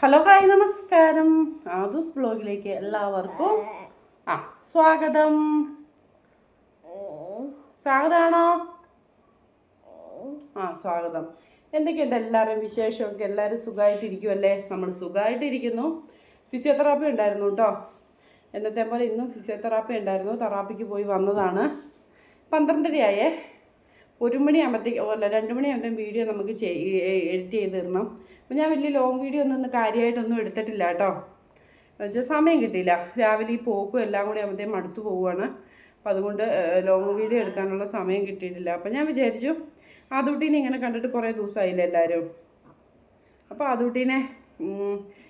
Hello hi നമസ്കാരം. ആദൂസ് ബ്ലോഗിലേക്ക് എല്ലാവർക്കും ആ സ്വാഗതം. സ്വാഗതമാണോ ആ സ്വാഗതം. എന്തൊക്കെയുണ്ട് എല്ലാവരും വിശേഷമൊക്കെ? എല്ലാവരും സുഖമായിട്ടിരിക്കുമല്ലേ നമ്മൾ സുഖമായിട്ടിരിക്കുന്നു. ഫിസിയോതെറാപ്പി ഉണ്ടായിരുന്നു കേട്ടോ. എന്നത്തെ പോലെ ഇന്നും ഫിസിയോതെറാപ്പി ഉണ്ടായിരുന്നു. തെറാപ്പിക്ക് പോയി വന്നതാണ്. പന്ത്രണ്ടരയായേ. ഒരു മണിയാകുമ്പോഴത്തേക്ക് അല്ല രണ്ട് മണിയാകുമ്പോഴത്തേക്കും വീഡിയോ നമുക്ക് എഡിറ്റ് ചെയ്ത് തരണം. അപ്പം ഞാൻ വലിയ ലോങ് വീഡിയോ ഒന്നും ഒന്നും കാര്യമായിട്ടൊന്നും എടുത്തിട്ടില്ല കേട്ടോ. എന്നുവെച്ചാൽ സമയം കിട്ടിയില്ല. രാവിലെ ഈ പോക്കും എല്ലാം കൂടി ആകുമ്പോഴത്തേക്കും മടുത്തു പോവുകയാണ്. അപ്പം അതുകൊണ്ട് ലോങ് വീഡിയോ എടുക്കാനുള്ള സമയം കിട്ടിയിട്ടില്ല. അപ്പം ഞാൻ വിചാരിച്ചു ആദൂട്ടീനെ ഇങ്ങനെ കണ്ടിട്ട് കുറേ ദിവസമായില്ല എല്ലാവരും അപ്പോൾ ആദൂട്ടീനെ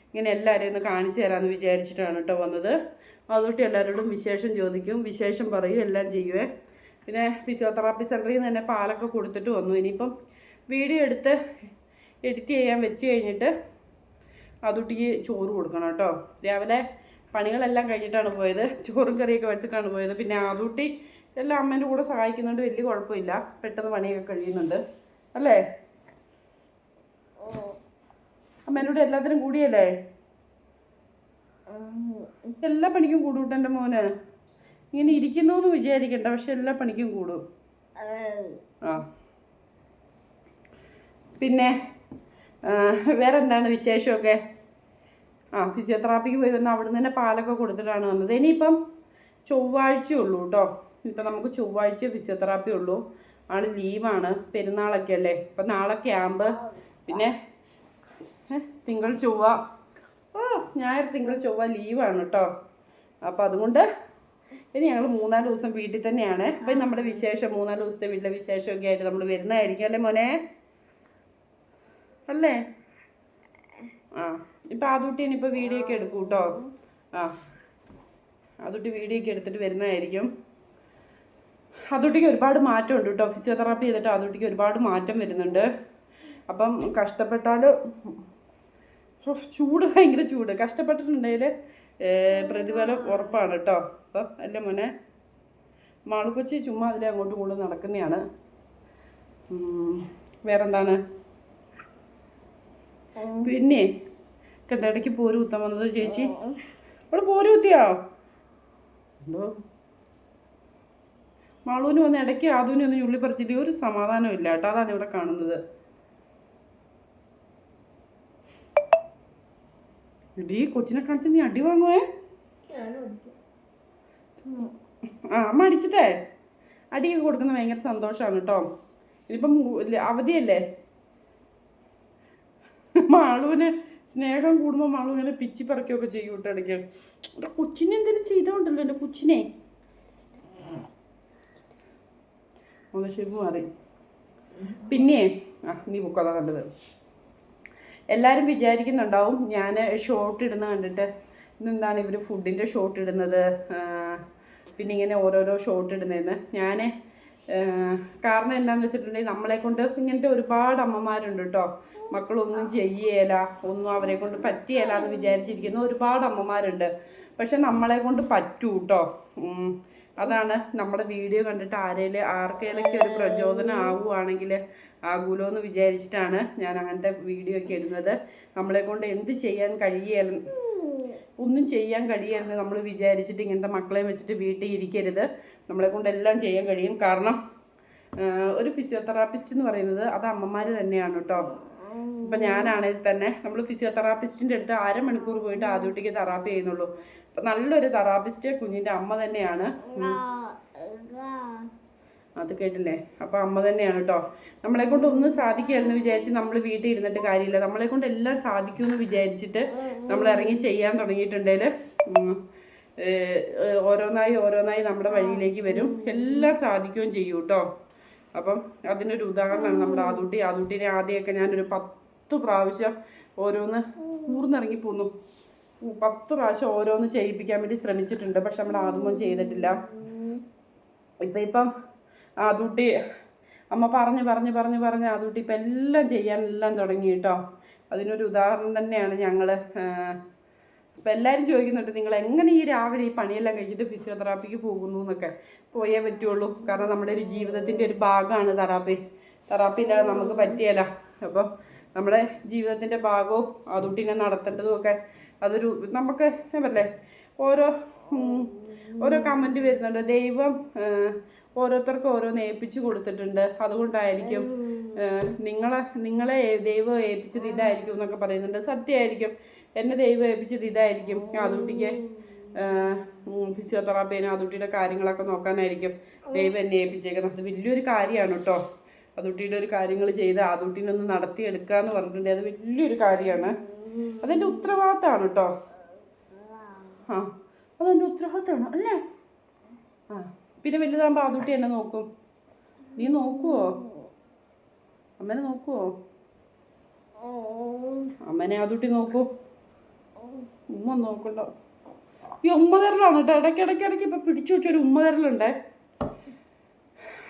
ഇങ്ങനെ എല്ലാവരെയും ഒന്ന് കാണിച്ചു തരാമെന്ന് വിചാരിച്ചിട്ടാണ് കേട്ടോ വന്നത്. ആദൂട്ടി എല്ലാവരോടും വിശേഷം ചോദിക്കും വിശേഷം പറയും എല്ലാം ചെയ്യുവേ. പിന്നെ ഫിസിയോതെറാപ്പി സെന്ററിൽ നിന്ന് തന്നെ പാലൊക്കെ കൊടുത്തിട്ട് വന്നു. ഇനിയിപ്പം വീഡിയോ എടുത്ത് എഡിറ്റ് ചെയ്യാൻ വെച്ച് കഴിഞ്ഞിട്ട് അതുട്ടിക്ക് ചോറ് കൊടുക്കണം കേട്ടോ. രാവിലെ പണികളെല്ലാം കഴിഞ്ഞിട്ടാണ് പോയത്. ചോറും കറിയൊക്കെ വെച്ചിട്ടാണ് പോയത്. പിന്നെ ആദൂട്ടി എല്ലാം അമ്മേന്റെ കൂടെ സഹായിക്കുന്നുണ്ട് വലിയ കുഴപ്പമില്ല. പെട്ടെന്ന് പണിയൊക്കെ കഴിയുന്നുണ്ട്. അല്ലേ? അമ്മേന്റെ കൂടെ എല്ലാത്തിനും കൂടിയല്ലേ? എല്ലാ പണിക്കും കൂടുകൂട്ടന്റെ എന്റെ മോന്. ഇങ്ങനെ ഇരിക്കുന്നു എന്ന് വിചാരിക്കണ്ട പക്ഷെ എല്ലാ പണിക്കും കൂടും. ആ. പിന്നെ വേറെ എന്താണ് വിശേഷമൊക്കെ? ആ ഫിസിയോതെറാപ്പിക്ക് പോയി വന്ന് അവിടെ തന്നെ പാലൊക്കെ കൊടുത്തിട്ടാണ് വന്നത്. ഇനിയിപ്പം ചൊവ്വാഴ്ച ഉള്ളൂ കേട്ടോ ഇപ്പം നമുക്ക് ചൊവ്വാഴ്ച ഫിസിയോതെറാപ്പി ഉള്ളൂ. ആണ് ലീവാണ്. പെരുന്നാളൊക്കെ അല്ലേ? ഇപ്പം നാളെ ക്യാമ്പ് പിന്നെ തിങ്കൾ ചൊവ്വ. ഓ ഞായർ തിങ്കൾ ചൊവ്വ ലീവാണ് കേട്ടോ അപ്പം അതുകൊണ്ട് ഇനി ഞങ്ങൾ മൂന്നാൽ ദിവസം വീട്ടിൽ തന്നെയാണ്. അപ്പം നമ്മുടെ വിശേഷം മൂന്നാൽ ദിവസത്തെ വീട്ടിലെ വിശേഷമൊക്കെ ആയിട്ട് നമ്മൾ വരുന്നതായിരിക്കും അല്ലേ മോനെ? അല്ലേ? ആ ഇപ്പം ആദൂട്ടി ഇനിയിപ്പോൾ വീഡിയോ ഒക്കെ എടുക്കും കേട്ടോ. ആ ആദൂട്ടി വീഡിയോ ഒക്കെ എടുത്തിട്ട് വരുന്നതായിരിക്കും. അതുട്ടിക്ക് ഒരുപാട് മാറ്റമുണ്ട് കേട്ടോ. ഫിസിയോതെറാപ്പി ചെയ്തിട്ട് അതുട്ടിക്ക് ഒരുപാട് മാറ്റം വരുന്നുണ്ട്. അപ്പം കഷ്ടപ്പെട്ടാൽ ചൂട് ഭയങ്കര ചൂട്. കഷ്ടപ്പെട്ടിട്ടുണ്ടെങ്കിൽ പ്രതിഫലം ഉറപ്പാണ് കേട്ടോ. അപ്പം എന്റെ മോനെ മാളുക്കൊച്ചി ചുമ്മാ അതിലെ അങ്ങോട്ടും ഇങ്ങോട്ടും നടക്കുന്നതാണ്. വേറെ വേറെന്താണ്? പിന്നെ കണ്ട ഇടയ്ക്ക് പോര് കുത്താൻ വന്നത് ചേച്ചി? അവൾ പോര് കുത്തിയോ? എന്തോ? മാളൂന് വന്ന് ഇടയ്ക്ക് ആദൂനെ ഒന്ന് ഞുള്ളി പറിച്ചിട്ട് ഒരു സമാധാനം ഇല്ല കേട്ടോ. അതാണ് ഇവിടെ കാണുന്നത്. ഇടീ കൊച്ചിനെ കാണിച്ച് നീ അടി വാങ്ങുവേ. ആ അമ്മ അടിച്ചിട്ടേ? അടിയൊക്കെ കൊടുക്കുന്ന ഭയങ്കര സന്തോഷമാണ് കേട്ടോ ഇനിയിപ്പം അവധിയല്ലേ? മാളുവിന് സ്നേഹം കൂടുമ്പോൾ മാളു ഇങ്ങനെ പിച്ചി പറിക്കുകയൊക്കെ ചെയ്യും കേട്ടോ ഇടയ്ക്ക്. എന്റെ കൊച്ചിനെ എന്തെങ്കിലും ചെയ്തോണ്ടല്ലോ എന്റെ കൊച്ചിനെ. ഒന്ന് ശരി മാറി പിന്നെ ആ നീ പൊക്കാതാ കണ്ടത്. എല്ലാവരും വിചാരിക്കുന്നുണ്ടാവും ഞാൻ ഷോർട്ട് ഇടുന്ന കണ്ടിട്ട് ഇന്നെന്താണ് ഇവർ ഫുഡിന്റെ ഷോർട്ട് ഇടുന്നത്? പിന്നെ ഇങ്ങനെ ഓരോരോ ഷോർട്ട് ഇടുന്നതെന്ന്. ഞാൻ കാരണം എന്താണെന്ന് വെച്ചിട്ടുണ്ടെങ്കിൽ നമ്മളെ കൊണ്ട് ഇങ്ങനത്തെ ഒരുപാട് അമ്മമാരുണ്ട് കേട്ടോ മക്കളൊന്നും ചെയ്യേല ഒന്നും അവരെ കൊണ്ട് പറ്റിയേല എന്ന് വിചാരിച്ചിരിക്കുന്ന ഒരുപാട് അമ്മമാരുണ്ട്. പക്ഷെ നമ്മളെ കൊണ്ട് പറ്റൂ കേട്ടോ അതാണ് നമ്മുടെ വീഡിയോ കണ്ടിട്ട് ആരേലും ആർക്കേലൊക്കെ ഒരു പ്രചോദനം ആവുകയാണെങ്കിൽ ആകൂലോ എന്ന് വിചാരിച്ചിട്ടാണ് ഞാൻ അങ്ങനത്തെ വീഡിയോ ഒക്കെ ഇടുന്നത്. നമ്മളെ കൊണ്ട് എന്ത് ചെയ്യാൻ കഴിയലും ഒന്നും ചെയ്യാൻ കഴിയരുത് നമ്മൾ വിചാരിച്ചിട്ട് ഇങ്ങനത്തെ മക്കളെ വെച്ചിട്ട് വീട്ടിൽ ഇരിക്കരുത്. നമ്മളെ കൊണ്ട് എല്ലാം ചെയ്യാൻ കഴിയും. കാരണം ഒരു ഫിസിയോതെറാപ്പിസ്റ്റ് എന്ന് പറയുന്നത് അത് അമ്മമാർ തന്നെയാണ് കേട്ടോ ഇപ്പം ഞാനാണെങ്കിൽ തന്നെ നമ്മൾ ഫിസിയോതെറാപ്പിസ്റ്റിന്റെ അടുത്ത് അരമണിക്കൂർ പോയിട്ട് ആദ്യകുട്ടിക്ക് തെറാപ്പി ചെയ്യുന്നുള്ളൂ. അപ്പം നല്ലൊരു തെറാപ്പിസ്റ്റ് കുഞ്ഞിന്റെ അമ്മ തന്നെയാണ്. അത് കേട്ടില്ലേ? അപ്പോൾ അമ്മ തന്നെയാണ് കേട്ടോ. നമ്മളെ കൊണ്ട് ഒന്നും സാധിക്കില്ലെന്ന് വിചാരിച്ച് നമ്മൾ വീട്ടിൽ ഇരുന്നിട്ട് കാര്യമില്ല. നമ്മളെ കൊണ്ട് എല്ലാം സാധിക്കുമെന്ന് വിചാരിച്ചിട്ട് നമ്മൾ ഇറങ്ങി ചെയ്യാൻ തുടങ്ങിയിട്ടുണ്ടെങ്കിൽ ഓരോന്നായി ഓരോന്നായി നമ്മുടെ വഴിയിലേക്ക് വരും. എല്ലാം സാധിക്കുകയും ചെയ്യും കേട്ടോ. അപ്പം അതിനൊരു ഉദാഹരണമാണ് നമ്മുടെ ആദൂട്ടി. ആദൂട്ടിനെ ആദ്യമൊക്കെ ഞാനൊരു പത്ത് പ്രാവശ്യം ഓരോന്ന് ഊർന്നിറങ്ങി പോന്നു. പത്ത് പ്രാവശ്യം ഓരോന്ന് ചെയ്യിപ്പിക്കാൻ വേണ്ടി ശ്രമിച്ചിട്ടുണ്ട്. പക്ഷെ നമ്മൾ ആദ്യമൊന്നും ചെയ്തിട്ടില്ല. ഇപ്പം ഇപ്പം ആദൂട്ടി അമ്മ പറഞ്ഞ് പറഞ്ഞ് പറഞ്ഞ് പറഞ്ഞ് ആദൂട്ടി ഇപ്പം എല്ലാം ചെയ്യാനെല്ലാം തുടങ്ങി കേട്ടോ അതിനൊരു ഉദാഹരണം തന്നെയാണ് ഞങ്ങൾ ഇപ്പം എല്ലാവരും ചോദിക്കുന്നുണ്ട് നിങ്ങൾ എങ്ങനെ ഈ രാവിലെ ഈ പണിയെല്ലാം കഴിച്ചിട്ട് ഫിസിയോതെറാപ്പിക്ക് പോകുന്നു എന്നൊക്കെ. പോയേ പറ്റുള്ളൂ. കാരണം നമ്മുടെ ഒരു ജീവിതത്തിന്റെ ഒരു ഭാഗമാണ് തെറാപ്പി. തെറാപ്പി ഇല്ലാതെ നമുക്ക് പറ്റിയല്ല അപ്പോൾ നമ്മുടെ ജീവിതത്തിന്റെ ഭാഗവും അതുട്ടിനെ നടത്തേണ്ടതും ഒക്കെ അതൊരു നമുക്ക് അല്ലേ ഓരോ ഓരോ കമന്റ് വരുന്നുണ്ട്. ദൈവം ഓരോരുത്തർക്കും ഓരോന്ന് ഏൽപ്പിച്ചു കൊടുത്തിട്ടുണ്ട്. അതുകൊണ്ടായിരിക്കും നിങ്ങളെ നിങ്ങളെ ദൈവം ഏൽപ്പിച്ചത് ഇതായിരിക്കും എന്നൊക്കെ പറയുന്നുണ്ട്. സത്യമായിരിക്കും. എന്നെ ദൈവം ഏൽപ്പിച്ചത് ഇതായിരിക്കും. അതുട്ടിക്ക് ഫിസിയോതെറാപ്പിനും അതുട്ടിയുടെ കാര്യങ്ങളൊക്കെ നോക്കാനായിരിക്കും ദൈവം എന്നെ ഏൽപ്പിച്ചേക്കുന്നത്. അത് വലിയൊരു കാര്യമാണ് കേട്ടോ. അതുട്ടിയുടെ ഒരു കാര്യങ്ങൾ ചെയ്ത് അതുട്ടിനെ ഒന്ന് നടത്തിയെടുക്കുക എന്ന് പറഞ്ഞിട്ടുണ്ടെങ്കിൽ അത് വലിയൊരു കാര്യമാണ്. അതെന്റെ ഉത്തരവാദിത്തമാണ് കേട്ടോ. ആ അതെന്റെ ഉത്തരവാദിത്തമാണ്. അല്ലേ? ആ. പിന്നെ വലുതാകുമ്പോൾ ആദൂട്ടി എന്നെ നോക്കും. നീ നോക്കുവോ? അമ്മനെ നോക്കുവോ? അമ്മനെ ആദൂട്ടി നോക്കൂ. ഉമ്മ നോക്കണ്ട. ഈ ഉമ്മ തരലാണ് കേട്ടോ. ഇടയ്ക്ക് ഇടയ്ക്ക് ഇടയ്ക്ക് ഇപ്പം പിടിച്ചു വെച്ചൊരു ഉമ്മ തരലുണ്ടേ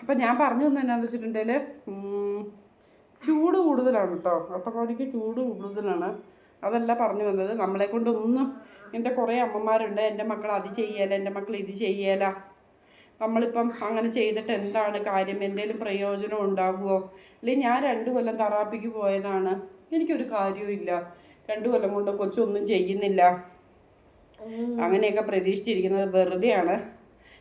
അപ്പം ഞാൻ പറഞ്ഞു തന്നെ എന്നാന്ന് വെച്ചിട്ടുണ്ടെങ്കിൽ ചൂട് കൂടുതലാണ് കേട്ടോ. അട്ടപ്പാടിക്ക് ചൂട് കൂടുതലാണ്. അതല്ല പറഞ്ഞു വന്നത്. നമ്മളെ കൊണ്ടൊന്നും എന്റെ കുറേ അമ്മമാരുണ്ട്. എന്റെ മക്കൾ അത് ചെയ്യല എന്റെ മക്കൾ ഇത് ചെയ്യല. നമ്മളിപ്പം അങ്ങനെ ചെയ്തിട്ട് എന്താണ് കാര്യം? എന്തെങ്കിലും പ്രയോജനം ഉണ്ടാകുമോ അല്ലെങ്കിൽ ഞാൻ രണ്ട് കൊല്ലം തെറാപ്പിക്ക് പോയതാണ്. എനിക്കൊരു കാര്യവും ഇല്ല. രണ്ട് കൊല്ലം കൊണ്ട് കൊച്ചൊന്നും ചെയ്യുന്നില്ല. അങ്ങനെയൊക്കെ പ്രതീക്ഷിച്ചിരിക്കുന്നത് വെറുതെയാണ്.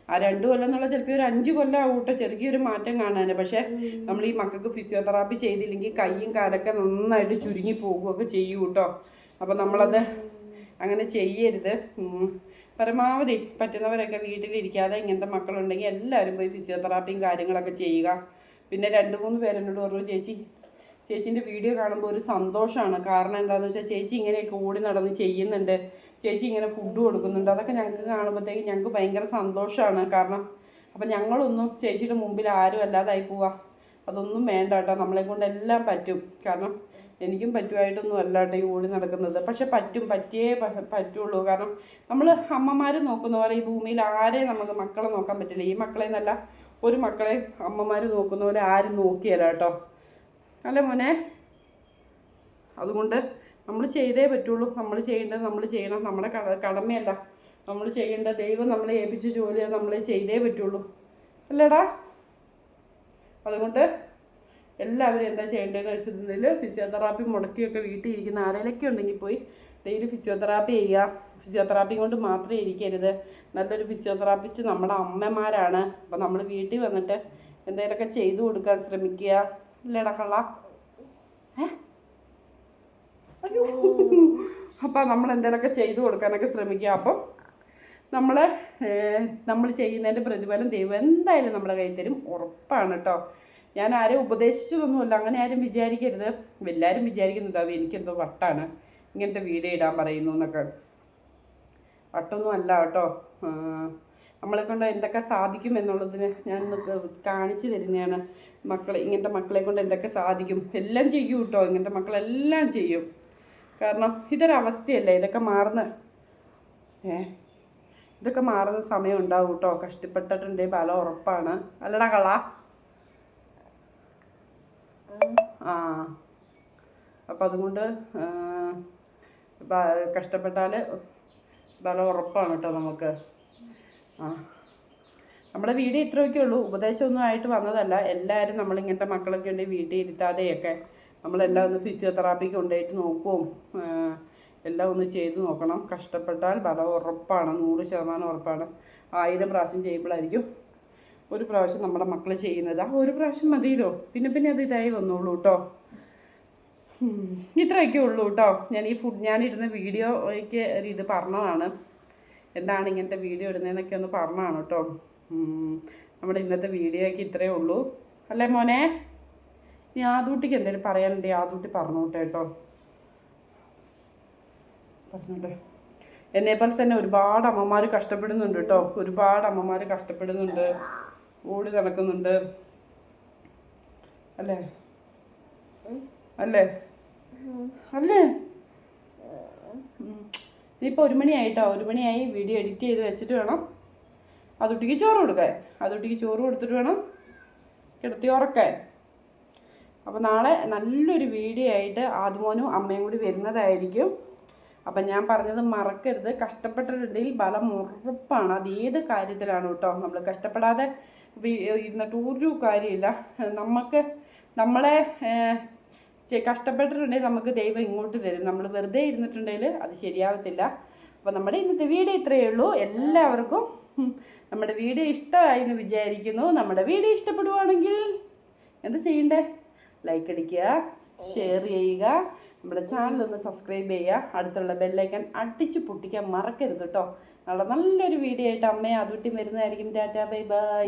ആ രണ്ട് കൊല്ലം എന്നുള്ള ചിലപ്പോൾ ഒരു അഞ്ച് കൊല്ലം ആവട്ടെ ചെറിയൊരു മാറ്റം കാണാൻ പക്ഷേ നമ്മൾ ഈ മക്കൾക്ക് ഫിസിയോതെറാപ്പി ചെയ്തില്ലെങ്കിൽ കൈയും കാലൊക്കെ നന്നായിട്ട് ചുരുങ്ങി പോകുകയൊക്കെ ചെയ്യൂട്ടോ. കേട്ടോ അപ്പോൾ നമ്മളത് അങ്ങനെ ചെയ്യരുത്. പരമാവധി പറ്റുന്നവരൊക്കെ വീട്ടിലിരിക്കാതെ ഇങ്ങനത്തെ മക്കളുണ്ടെങ്കിൽ എല്ലാവരും പോയി ഫിസിയോതെറാപ്പിയും കാര്യങ്ങളൊക്കെ ചെയ്യുക. പിന്നെ രണ്ട് മൂന്ന് പേരെന്നോട് പറഞ്ഞു ചേച്ചി ചേച്ചീന്റെ വീഡിയോ കാണുമ്പോൾ ഒരു സന്തോഷമാണ്. കാരണം എന്താണെന്ന് വെച്ചാൽ ചേച്ചി ഇങ്ങനെയൊക്കെ ഓടി നടന്ന് ചെയ്യുന്നുണ്ട്. ചേച്ചി ഇങ്ങനെ ഫുഡ് കൊടുക്കുന്നുണ്ട്. അതൊക്കെ ഞങ്ങൾക്ക് കാണുമ്പോഴത്തേക്ക് ഞങ്ങൾക്ക് ഭയങ്കര സന്തോഷമാണ്. കാരണം അപ്പം ഞങ്ങളൊന്നും ചേച്ചിയുടെ മുമ്പിൽ ആരും അല്ലാതായി പോവാ. അതൊന്നും വേണ്ട കേട്ടോ. നമ്മളെ കൊണ്ട് എല്ലാം പറ്റും. കാരണം എനിക്കും പറ്റുമായിട്ടൊന്നും അല്ലാട്ടെ ഈ ഓടി നടക്കുന്നത്. പക്ഷെ പറ്റും പറ്റിയേ പറ്റുള്ളൂ. കാരണം നമ്മൾ അമ്മമാർ നോക്കുന്ന പോലെ ഈ ഭൂമിയിൽ ആരെയും നമുക്ക് മക്കളെ നോക്കാൻ പറ്റില്ല. ഈ മക്കളെ എന്നല്ല ഒരു മക്കളെ അമ്മമാർ നോക്കുന്ന പോലെ ആരും നോക്കിയല്ല കേട്ടോ അല്ല മോനെ? അതുകൊണ്ട് നമ്മൾ ചെയ്തേ പറ്റുള്ളൂ. നമ്മൾ ചെയ്യേണ്ടത് നമ്മൾ ചെയ്യണം. നമ്മുടെ കട കടമയല്ല. നമ്മൾ ചെയ്യേണ്ട ദൈവം നമ്മളെ ഏൽപ്പിച്ച ജോലി നമ്മൾ ചെയ്തേ പറ്റുള്ളൂ. അല്ലേടാ? അതുകൊണ്ട് എല്ലാവരും എന്താ ചെയ്യേണ്ടതെന്ന് വെച്ചിട്ടുണ്ടെങ്കിൽ ഫിസിയോതെറാപ്പി മുടക്കിയൊക്കെ വീട്ടിൽ ഇരിക്കുന്ന ആരെങ്കിലൊക്കെ ഉണ്ടെങ്കിൽ പോയി ഡെയിലി ഫിസിയോതെറാപ്പി ചെയ്യുക. ഫിസിയോതെറാപ്പി കൊണ്ട് മാത്രമേ ഇരിക്കരുത്. നല്ലൊരു ഫിസിയോതെറാപ്പിസ്റ്റ് നമ്മുടെ അമ്മമാരാണ്. അപ്പോൾ നമ്മൾ വീട്ടിൽ വന്നിട്ട് എന്തെങ്കിലുമൊക്കെ ചെയ്തു കൊടുക്കാൻ ശ്രമിക്കുക. ഇല്ലടക്കള്ള അയ്യോ. അപ്പം നമ്മൾ എന്തെങ്കിലുമൊക്കെ ചെയ്തു കൊടുക്കാനൊക്കെ ശ്രമിക്കുക. അപ്പം നമ്മൾ നമ്മൾ ചെയ്യുന്നതിന്റെ പ്രതിഫലം ദൈവം എന്തായാലും നമ്മുടെ കയ്യിൽ തരും. ഉറപ്പാണ് കേട്ടോ. ഞാൻ ആരെയും ഉപദേശിച്ചതൊന്നുമില്ല അങ്ങനെ ആരും വിചാരിക്കരുത്. എല്ലാവരും വിചാരിക്കുന്നുണ്ടാവും എനിക്കെന്തോ വട്ടാണ് ഇങ്ങനത്തെ വീഡിയോ ഇടാൻ പറയുന്നു എന്നൊക്കെ. വട്ടൊന്നും അല്ല കേട്ടോ. നമ്മളെ കൊണ്ട് എന്തൊക്കെ സാധിക്കും എന്നുള്ളതിന് ഞാൻ കാണിച്ചു തരുന്നതാണ്. മക്കളെ ഇങ്ങനത്തെ മക്കളെ കൊണ്ട് എന്തൊക്കെ സാധിക്കും. എല്ലാം ചെയ്യും കേട്ടോ. ഇങ്ങനത്തെ മക്കളെല്ലാം ചെയ്യും. കാരണം ഇതൊരവസ്ഥയല്ലേ? ഇതൊക്കെ മാറുന്ന ഏ ഇതൊക്കെ മാറുന്ന സമയം ഉണ്ടാവും കേട്ടോ. കഷ്ടപ്പെട്ടിട്ടുണ്ടെങ്കിൽ ബലം ഉറപ്പാണ്. അല്ലടാ കള. ആ. അപ്പം അതുകൊണ്ട് കഷ്ടപ്പെട്ടാൽ ബലം ഉറപ്പാണ് കേട്ടോ നമുക്ക്. ആ. നമ്മുടെ വീട് ഇത്രയൊക്കെ ഉള്ളൂ. ഉപദേശമൊന്നും ആയിട്ട് വന്നതല്ല. എല്ലാവരും നമ്മളിങ്ങനത്തെ മക്കളൊക്കെ ഉണ്ടെങ്കിൽ വീട്ടിൽ ഇരുത്താതെയൊക്കെ നമ്മളെല്ലാം ഒന്ന് ഫിസിയോതെറാപ്പിക്ക് കൊണ്ടുപോയിട്ട് നോക്കും എല്ലാം ഒന്ന് ചെയ്ത് നോക്കണം. കഷ്ടപ്പെട്ടാൽ ബലം ഉറപ്പാണ്. നൂറ് ശതമാനം ഉറപ്പാണ്. ആയിരം പ്രാവശ്യം ചെയ്യുമ്പോഴായിരിക്കും ഒരു പ്രാവശ്യം നമ്മുടെ മക്കൾ ചെയ്യുന്നത്. ആ ഒരു പ്രാവശ്യം മതിയല്ലോ. പിന്നെ പിന്നെ അത് ഇതായി വന്നോളൂ കേട്ടോ ഇത്രയൊക്കെ ഉള്ളൂ കേട്ടോ ഞാൻ ഈ ഫുഡ് ഞാനിടുന്ന വീഡിയോയ്ക്ക് ഒരു ഇത് പറഞ്ഞതാണ്. എന്താണ് ഇങ്ങനത്തെ വീഡിയോ ഇടുന്നതെന്നൊക്കെ ഒന്ന് പറഞ്ഞതാണ് കേട്ടോ. നമ്മുടെ ഇന്നത്തെ വീഡിയോയ്ക്ക് ഇത്രയേ ഉള്ളൂ. അല്ലേ മോനെ? ആദൂട്ടിക്ക് എന്തെങ്കിലും പറയാനുണ്ട് ആദൂട്ടി പറഞ്ഞോട്ടെ കേട്ടോ പറഞ്ഞോട്ടെ. എന്നെ പോലെ തന്നെ ഒരുപാട് അമ്മമാർ കഷ്ടപ്പെടുന്നുണ്ട് കേട്ടോ ഒരുപാട് അമ്മമാർ കഷ്ടപ്പെടുന്നുണ്ട്. ഓടി നടക്കുന്നുണ്ട്. അല്ലേ? അല്ലേ? അല്ലേ? ഇപ്പോൾ ഒരു മണിയായിട്ടോ? ഒരു മണിയായി വീഡിയോ എഡിറ്റ് ചെയ്ത് വെച്ചിട്ട് വേണം. അതുട്ടിക്ക് ചോറ് കൊടുക്കാൻ. അതുട്ടിക്ക് ചോറ് കൊടുത്തിട്ട് വേണം കിടത്തി ഉറക്കാൻ. അപ്പോൾ നാളെ നല്ലൊരു വീഡിയോ ആയിട്ട് ആദ്യമോനും അമ്മയും കൂടി വരുന്നതായിരിക്കും. അപ്പം ഞാൻ പറഞ്ഞത് മറക്കരുത്. കഷ്ടപ്പെട്ടിട്ടുണ്ടെങ്കിൽ ബലം ഉറപ്പാണ്. അത് ഏത് കാര്യത്തിലാണ് കേട്ടോ? നമ്മൾ കഷ്ടപ്പെടാതെ ഇരുന്നിട്ട് ഒരു കാര്യമില്ല. നമുക്ക് നമ്മളെ കഷ്ടപ്പെട്ടിട്ടുണ്ടെങ്കിൽ നമുക്ക് ദൈവം ഇങ്ങോട്ട് തരും. നമ്മൾ വെറുതെ ഇരുന്നിട്ടുണ്ടെങ്കിൽ അത് ശരിയാവത്തില്ല. അപ്പോൾ നമ്മുടെ ഇന്നത്തെ വീഡിയോ ഇത്രയേ ഉള്ളൂ. എല്ലാവർക്കും നമ്മുടെ വീഡിയോ ഇഷ്ടമായി എന്ന് വിചാരിക്കുന്നു. നമ്മുടെ വീഡിയോ ഇഷ്ടപ്പെടുവാണെങ്കിൽ എന്താ ചെയ്യണ്ടേ? ലൈക്ക് അടിക്കുക ഷെയർ ചെയ്യുക നമ്മുടെ ചാനൽ ഒന്ന് സബ്സ്ക്രൈബ് ചെയ്യുക. അടുത്തുള്ള ബെല്ലൈക്കൻ അടിച്ചു പൊട്ടിക്കാൻ മറക്കരുത് കേട്ടോ നല്ലൊരു വീഡിയോ ആയിട്ട് അമ്മയെ അതുട്ടി വരുന്നതായിരിക്കും. Tata bye bye.